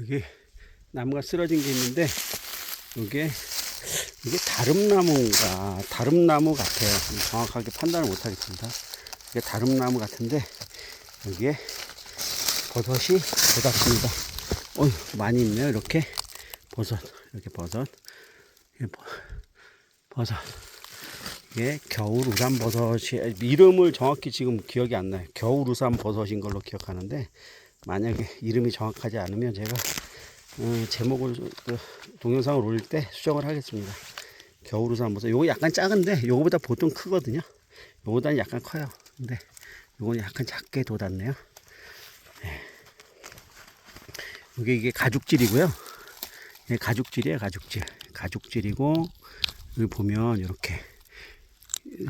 여기 나무가 쓰러진 게 있는데 이게 이게 다름나무인가 다름나무 같아요. 정확하게 판단을 못 하겠습니다. 이게 다름나무 같은데 여기에 버섯이 돋았습니다. 어휴 많이 있네요. 이렇게 버섯 이렇게 버섯 버섯 이게 겨울 우산 버섯이 이름을 정확히 지금 기억이 안 나요. 겨울 우산 버섯인 걸로 기억하는데 만약에 이름이 정확하지 않으면 제가 어, 제목을 그 동영상을 올릴 때 수정을 하겠습니다. 겨울 우산 버섯. 요거 약간 작은데 요거보다 보통 크거든요. 요거보다는 약간 커요. 근데 요거는 약간 작게 돋았네요. 네. 이게 이게 가죽질이고요. 예, 가죽질이에요, 가죽질. 가죽질이고 여기 보면 이렇게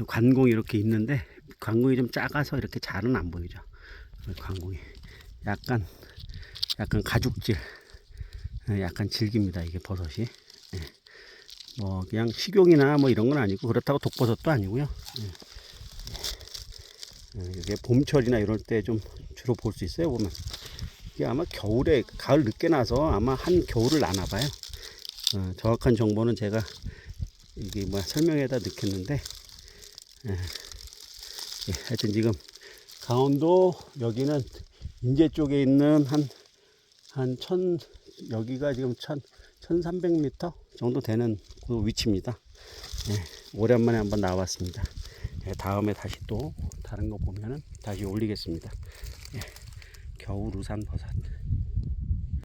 관공이 이렇게 있는데 관공이 좀 작아서 이렇게 잘은 안 보이죠. 관공이 약간 약간 가죽질, 예, 약간 질깁니다. 이게 버섯이. 예. 뭐 그냥 식용이나 뭐 이런 건 아니고 그렇다고 독버섯도 아니고요. 예. 예, 이게 봄철이나 이럴 때 좀 주로 볼 수 있어요. 보면 이게 아마 겨울에 가을 늦게 나서 아마 한 겨울을 나나 봐요. 어, 정확한 정보는 제가 이게 뭐 설명에다 예. 예, 하여튼 지금 강원도 여기는 인제 쪽에 있는 한 한 천 여기가 지금 천 천삼백 미터 정도 되는 그 위치입니다. 예, 오랜만에 한번 나와봤습니다. 예, 다음에 다시 또 다른 거 보면은 다시 올리겠습니다. 예, 겨울 우산 버섯.